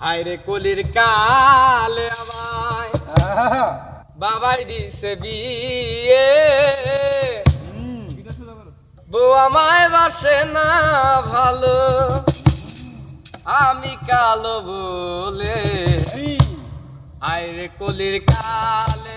আইরে কলির কাল আমায়। বাবাই দিছে বিয়ে। বউ আমায় বাসে না ভালো। আমি কালো বলে। আইরে কলির কাল